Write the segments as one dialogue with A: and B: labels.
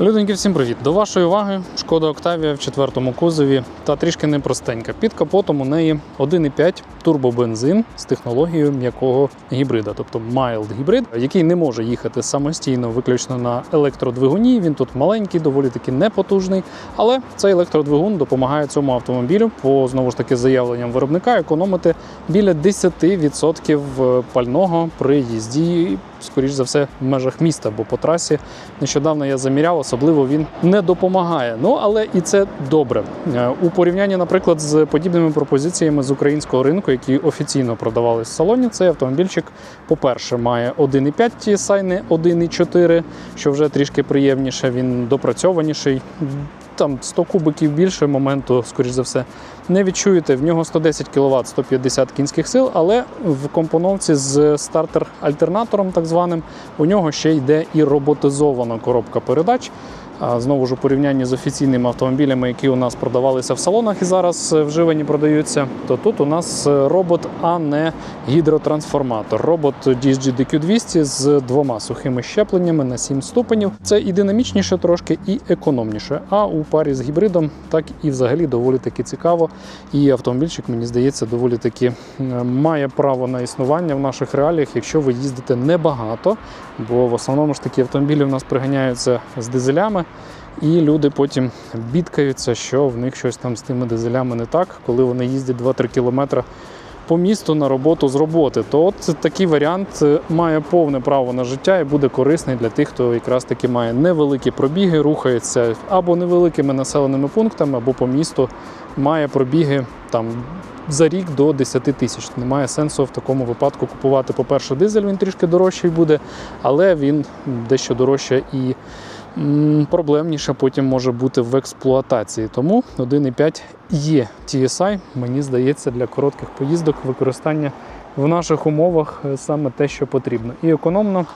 A: Люденьки, всім привіт! До вашої уваги шкода Октавія в четвертому кузові та трішки непростенька. Під капотом у неї 1,5 турбобензин з технологією м'якого гібрида, тобто mild гібрид, який не може їхати самостійно, виключно на електродвигуні. Він тут маленький, доволі таки непотужний. Але цей електродвигун допомагає цьому автомобілю по знову ж таки заявленням виробника економити біля 10% пального при їзді скоріш за все, в межах міста, бо по трасі нещодавно я заміряв, особливо він не допомагає. Ну але і це добре. Е, У порівнянні, наприклад, з подібними пропозиціями з українського ринку, які офіційно продавались в салоні, цей автомобільчик, по-перше, має 1,5 TSI, не 1,4, що вже трішки приємніше, він допрацьованіший. Там 100 кубиків більше моменту, скоріш за все, не відчуєте. В нього 110 кВт, 150 кінських сил, але в компоновці з стартер-альтернатором, так званим, у нього ще йде і роботизована коробка передач. Знову ж у порівнянні з офіційними автомобілями, які у нас продавалися в салонах і зараз е, вживані продаються, то тут у нас е, робот, а не гідротрансформатор. Робот DSG DQ200 з двома сухими щепленнями на 7 ступенів. Це і динамічніше трошки, і економніше. А у парі з гібридом так і взагалі доволі таки цікаво. І автомобільчик, мені здається, доволі таки має право на існування в наших реаліях, якщо ви їздите небагато, бо в основному ж такі автомобілі у нас приганяються з дизелями. І люди потім бідкаються, що в них щось там з тими дизелями не так, коли вони їздять 2-3 кілометри по місту на роботу з роботи. То от такий варіант е, має повне право на життя і буде корисний для тих, хто якраз таки має невеликі пробіги, рухається або невеликими населеними пунктами, або по місту має пробіги там. За рік до 10 тисяч немає сенсу в такому випадку купувати. По-перше, дизель він трішки дорожчий буде, але він дещо дорожче і проблемніше потім може бути в експлуатації. Тому 1,5 є TSI, мені здається, для коротких поїздок використання в наших умовах е, саме те, що потрібно. І економно.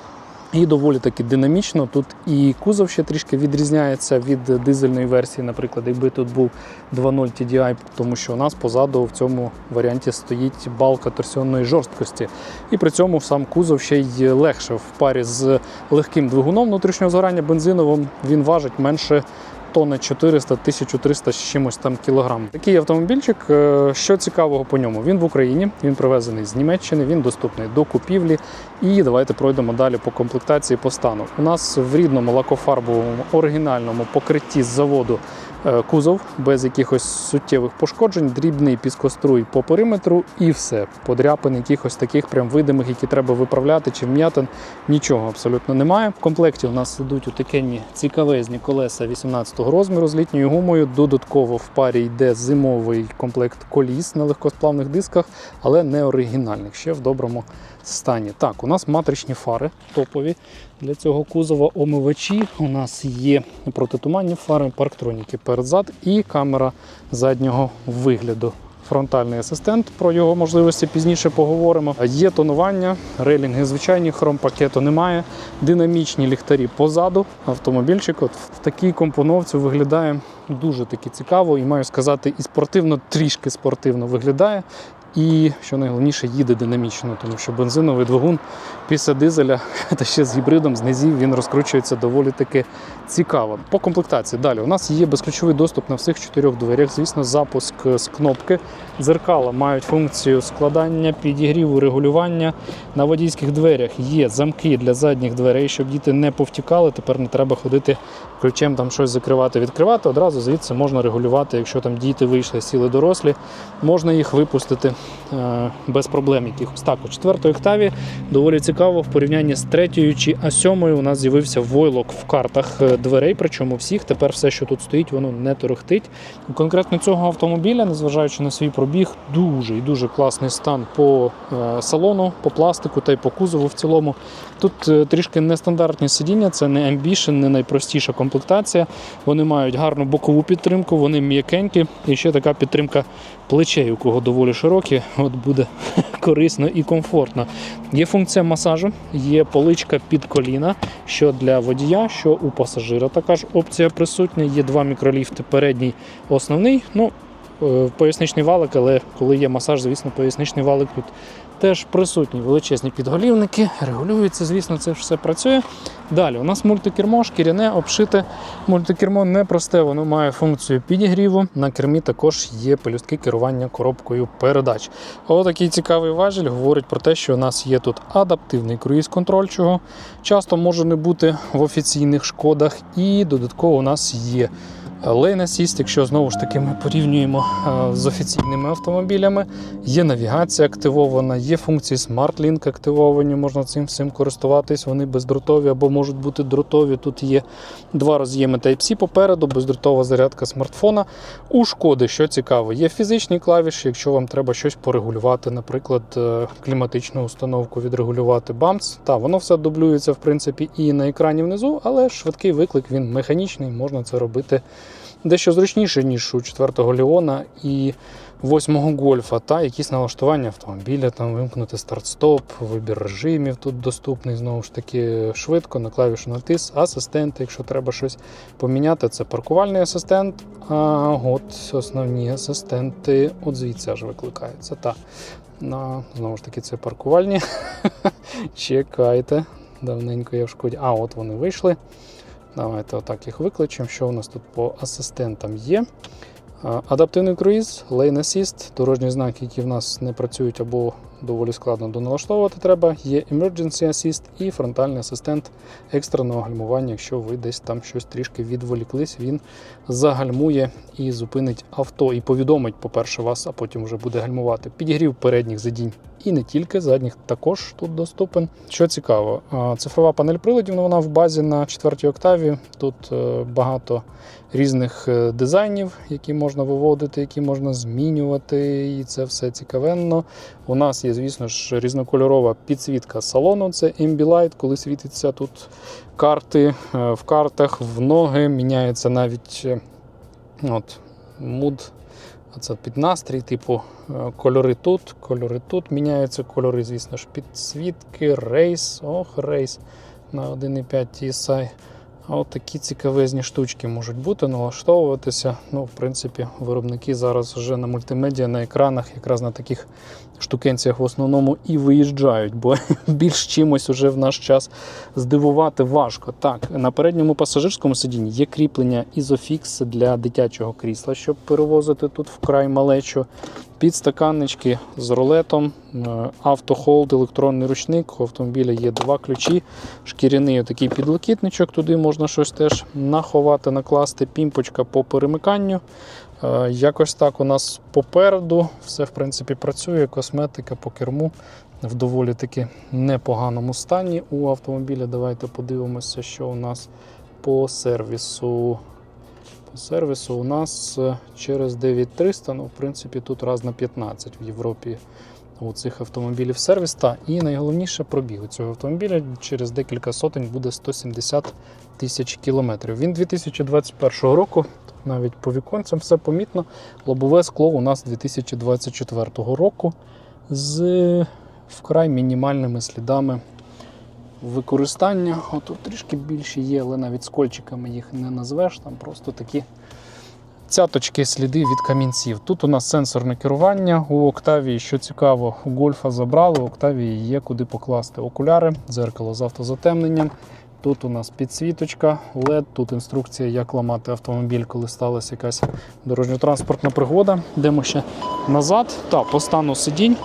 A: І доволі таки динамічно. Тут і кузов ще трішки відрізняється від дизельної версії, наприклад, якби тут був 2.0 TDI, тому що у нас позаду в цьому варіанті стоїть балка торсіонної жорсткості. І при цьому сам кузов ще й легше в парі з легким двигуном внутрішнього згорання бензиновим. Він важить менше. Тонни 400 1300 з чимось там кілограм. Такий автомобільчик. е, Що цікавого по ньому? Він в Україні, він привезений з Німеччини, він доступний до купівлі. І давайте пройдемо далі по комплектації по стану. У нас в рідному лакофарбовому оригінальному покритті з заводу кузов без якихось суттєвих пошкоджень, дрібний піскоструй по периметру і все. Подряпин якихось таких прям видимих, які треба виправляти чи вм'ятин. Нічого абсолютно немає. В комплекті у нас ідуть утекенні цікавезні колеса 18-го розміру з літньою гумою. Додатково в парі йде зимовий комплект коліс на легкосплавних дисках, але не оригінальних, ще в доброму стані. Так, у нас матричні фари топові для цього кузова. Омивачі. У нас є протитуманні фари, парктроніки перед-зад і камера заднього вигляду. Фронтальний асистент, про його можливості пізніше поговоримо. Є тонування, рейлінги звичайні, хромпакету немає. Динамічні ліхтарі позаду. Автомобільчик от в такій компоновці виглядає дуже таки цікаво і маю сказати, і спортивно, трішки спортивно виглядає. І що найголовніше, їде динамічно, тому що бензиновий двигун після дизеля та ще з гібридом з низів він розкручується доволі таки цікаво. По комплектації далі у нас є безключовий доступ на всіх чотирьох дверях. Звісно, запуск з кнопки. Дзеркала мають функцію складання, підігріву, регулювання. На водійських дверях є замки для задніх дверей, щоб діти не повтікали. Тепер не треба ходити ключем там щось закривати, відкривати. Одразу звідси можна регулювати, якщо там діти вийшли, сіли дорослі, можна їх випустити без проблем якихось. Так, у четвертої октаві доволі цікаво в порівнянні з третьою чи а сьомою у нас з'явився войлок в картах е, дверей, причому всіх. Тепер все, що тут стоїть, воно не торохтить. Конкретно цього автомобіля, незважаючи на свій пробіг, дуже і дуже класний стан по е, салону, по пластику та й по кузову в цілому. Тут е, трішки нестандартні сидіння, це не Ambition, не найпростіша комплектація. Вони мають гарну бокову підтримку, вони м'якенькі і ще така підтримка плечей, у кого доволі широкі, от буде корисно і комфортно. Є функція масажу, є поличка під коліна, що для водія, що у пасажира така ж опція присутня. Є два мікроліфти, передній основний. Ну, е, поясничний валик, але коли є масаж, звісно, поясничний валик тут теж присутні. Величезні підголівники, регулюється, звісно, це все працює. Далі у нас мультикермо, шкіряне, обшите. Мультикермо не просте, воно має функцію підігріву. На кермі також є пелюстки керування коробкою передач. Отакий цікавий важіль говорить про те, що у нас є тут адаптивний круїз-контроль, чого часто може не бути в офіційних шкодах. І додатково у нас є Lane Assist, якщо знову ж таки ми порівнюємо е, з офіційними автомобілями, є навігація активована, є функції SmartLink активовані, можна цим всім користуватись. Вони бездротові або можуть бути дротові. Тут є два роз'єми Type-C попереду, бездротова зарядка смартфона. У шкоди, що цікаво, є фізичні клавіші, якщо вам треба щось порегулювати, наприклад, е, кліматичну установку відрегулювати бамц. Та воно все дублюється в принципі і на екрані внизу, але швидкий виклик він механічний, можна це робити дещо зручніше, ніж у 4-го Леона і 8-го гольфа, та якісь налаштування автомобіля, там вимкнути старт-стоп, вибір режимів тут доступний знову ж таки швидко на клавішу натис, асистенти, якщо треба щось поміняти, це паркувальний асистент. А от основні асистенти, от звідси аж викликаються. Та. На, знову ж таки, це паркувальні. Чекайте. Давненько я в шкоді. А, от вони вийшли. Давайте отак їх викличемо. Що у нас тут по асистентам є? Адаптивний круїз, Lane Assist, дорожні знаки, які в нас не працюють або доволі складно доналаштовувати треба. Є Emergency Assist і фронтальний асистент екстреного гальмування. Якщо ви десь там щось трішки відволіклись, він загальмує і зупинить авто і повідомить, по-перше, вас, а потім вже буде гальмувати. Підігрів передніх сидінь і не тільки задніх також тут доступен. Що цікаво, цифрова панель приладів, ну, вона в базі на 4 октаві. Тут е, багато різних е, дизайнів, які можна виводити, які можна змінювати, і це все цікавенно. У нас є, звісно ж, різнокольорова підсвітка салону. Це Ambilight, коли світиться тут карти е, в картах, в ноги міняється навіть от, муд. Це під настрій, типу е, кольори тут, кольори тут міняються, кольори, звісно ж, підсвітки, рейс, ох, рейс на 1,5 TSI. А от такі цікавезні штучки можуть бути, налаштовуватися. Ну, в принципі, виробники зараз вже на мультимедіа, на екранах, якраз на таких штукенціях в основному і виїжджають, бо більш чимось уже в наш час здивувати важко. Так, на передньому пасажирському сидінні є кріплення Isofix для дитячого крісла, щоб перевозити тут вкрай малечу. Підстаканнички з рулетом, е, автохолд, електронний ручник. У автомобіля є два ключі, шкіряний такий підлокітничок, туди можна щось теж наховати, накласти, пімпочка по перемиканню. Е, Якось так у нас попереду все в принципі працює. Косметика по керму в доволі таки непоганому стані у автомобіля. Давайте подивимося, що у нас по сервісу. По сервісу у нас е, через 9300, ну, в принципі, тут раз на 15 в Європі у цих автомобілів сервіс. Та і найголовніше пробіг у цього автомобіля через декілька сотень буде 170 тисяч кілометрів. Він 2021 року, навіть по віконцям все помітно. Лобове скло у нас 2024 року з вкрай мінімальними слідами використання. Отут трішки більше є, але навіть з кольчиками їх не назвеш. Там просто такі цяточки, сліди від камінців. Тут у нас сенсорне керування. У Октавії, що цікаво, у гольфа забрали, у Октавії є куди покласти окуляри, дзеркало з автозатемненням. Тут у нас підсвіточка, LED, тут інструкція, як ламати автомобіль, коли сталася якась дорожньо-транспортна пригода. Йдемо ще назад. Та по стану сидінь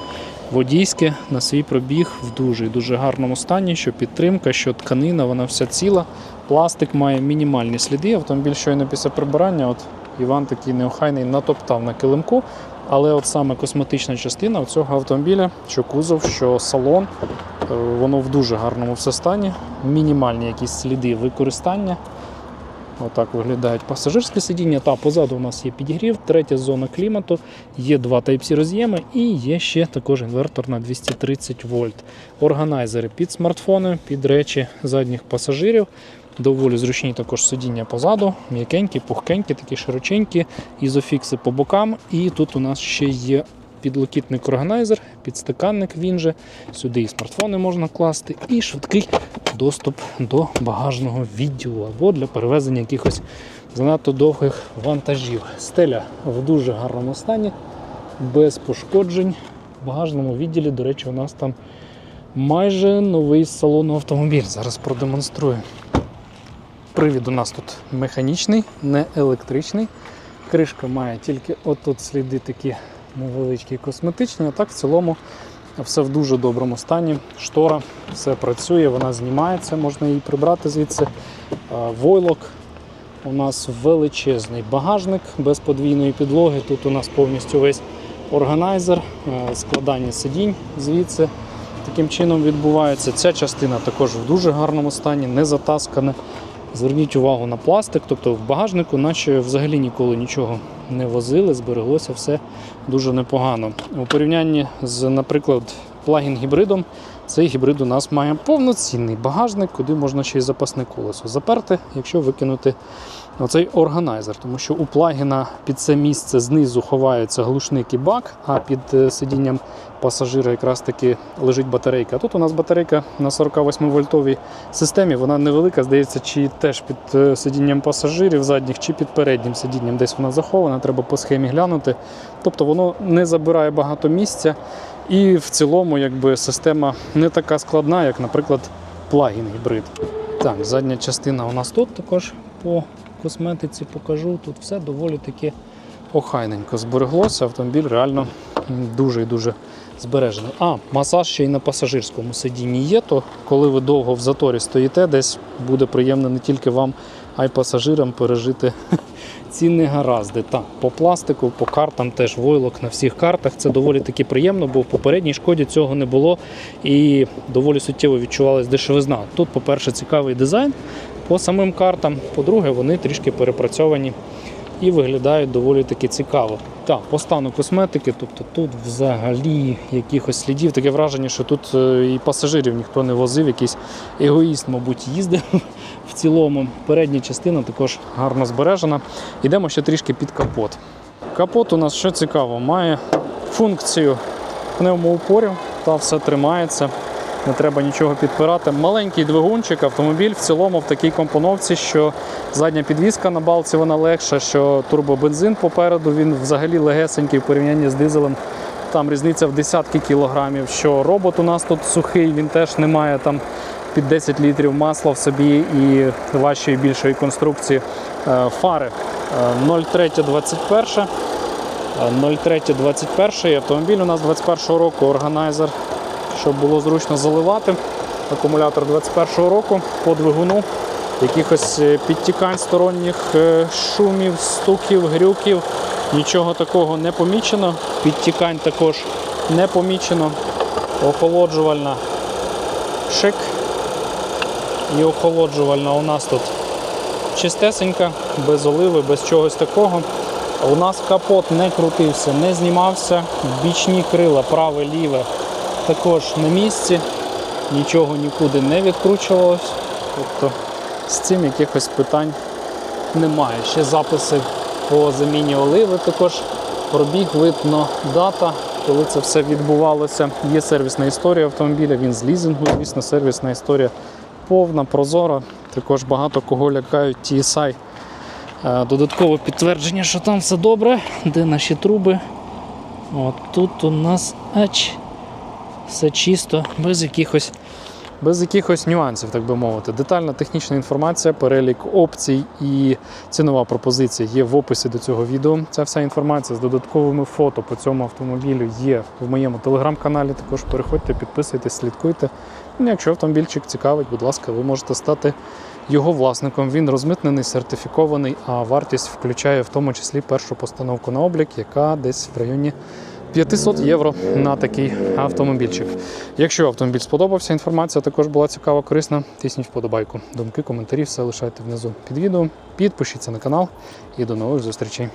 A: водійське на свій пробіг в дуже і дуже гарному стані, що підтримка, що тканина, вона вся ціла. Пластик має мінімальні сліди. Автомобіль щойно після прибирання. От Іван такий неохайний натоптав на килимку. Але от саме косметична частина цього автомобіля, що кузов, що салон, е, воно в дуже гарному все стані. Мінімальні якісь сліди використання. Отак виглядають пасажирські сидіння. Та позаду у нас є підігрів, третя зона клімату, є два Type-C роз'єми і є ще також інвертор на 230 вольт. Органайзери під смартфони, під речі задніх пасажирів. Доволі зручні також сидіння позаду, м'якенькі, пухкенькі, такі широченькі, ізофікси по бокам. І тут у нас ще є підлокітник органайзер, підстаканник він же. Сюди і смартфони можна класти, і швидкий доступ до багажного відділу або для перевезення якихось занадто довгих вантажів. Стеля в дуже гарному стані, без пошкоджень. В багажному відділі, до речі, у нас там майже новий з салону автомобіль. Зараз продемонструю. Привід у нас тут механічний, не електричний. Кришка має тільки отут сліди такі невеличкі косметичні, а так в цілому все в дуже доброму стані. Штора, все працює, вона знімається, можна її прибрати звідси. Войлок. У нас величезний багажник без подвійної підлоги. Тут у нас повністю весь органайзер, е, складання сидінь звідси. Таким чином відбувається. Ця частина також в дуже гарному стані, не затаскана. Зверніть увагу на пластик, тобто в багажнику, наче взагалі ніколи нічого не возили, збереглося все дуже непогано. У порівнянні з, наприклад, плагін-гібридом, цей гібрид у нас має повноцінний багажник, куди можна ще й запасне колесо заперти, якщо викинути оцей органайзер. Тому що у плагіна під це місце знизу ховається глушник і бак, а під е, сидінням пасажира якраз таки лежить батарейка. Тут у нас батарейка на 48 вольтовій системі, вона невелика, здається, чи теж під е, сидінням пасажирів задніх, чи під переднім сидінням десь вона захована, треба по схемі глянути. Тобто воно не забирає багато місця. І в цілому, якби система не така складна, як, наприклад, плагін гібрид. Так, задня частина у нас тут також по косметиці покажу. Тут все доволі таки охайненько збереглося. Автомобіль реально дуже і дуже збережений. А, масаж ще й на пасажирському сидінні є, то коли ви довго в заторі стоїте, десь буде приємно не тільки вам, а й пасажирам пережити ці негаразди. Так, по пластику, по картам теж войлок на всіх картах. Це доволі таки приємно, бо в попередній шкоді цього не було і доволі суттєво відчувалась дешевизна. Тут, по-перше, цікавий дизайн по самим картам. По-друге, вони трішки перепрацьовані і виглядають доволі таки цікаво. Так, по стану косметики, тобто тут взагалі якихось слідів, таке враження, що тут е, і пасажирів ніхто не возив, якийсь егоїст, мабуть, їздив в цілому. Передня частина також гарно збережена. Йдемо ще трішки під капот. Капот у нас що цікаво, має функцію пневмоупорів, та все тримається. Не треба нічого підпирати. Маленький двигунчик, автомобіль в цілому в такій компоновці, що задня підвізка на балці вона легша, що турбобензин попереду він взагалі легесенький в порівнянні з дизелем. Там різниця в десятки кілограмів. Що робот у нас тут сухий, він теж не має там під 10 літрів масла в собі і важчої більшої конструкції. Е, Фари е, 0321. 0321 автомобіль у нас 21 року, органайзер, щоб було зручно заливати. Акумулятор 21 року по двигуну. Якихось е, підтікань сторонніх е, шумів, стуків, грюків. Нічого такого не помічено. Підтікань також не помічено. Охолоджувальна шик. І охолоджувальна у нас тут чистесенька, без оливи, без чогось такого. У нас капот не крутився, не знімався. Бічні крила, праве, ліве також на місці. Нічого нікуди не відкручувалось. Тобто з цим якихось питань немає. Ще записи по заміні оливи також. Пробіг, видно, дата, коли це все відбувалося. Є сервісна історія автомобіля, він з лізингу, звісно, сервісна історія повна, прозора. Також багато кого лякають TSI. Е, Додаткове підтвердження, що там все добре. Де наші труби? От тут у нас ач, все чисто, без якихось, без якихось нюансів, так би мовити. Детальна технічна інформація, перелік опцій і цінова пропозиція є в описі до цього відео. Ця вся інформація з додатковими фото по цьому автомобілю є в моєму телеграм-каналі. Також переходьте, підписуйтесь, слідкуйте. Ну, якщо автомобільчик цікавить, будь ласка, ви можете стати його власником. Він розмитнений, сертифікований, а вартість включає в тому числі першу постановку на облік, яка десь в районі 500 євро на такий автомобільчик. Якщо автомобіль сподобався, інформація також була цікава, корисна, тисніть вподобайку. Думки, коментарі, все лишайте внизу під відео. Підпишіться на канал і до нових зустрічей.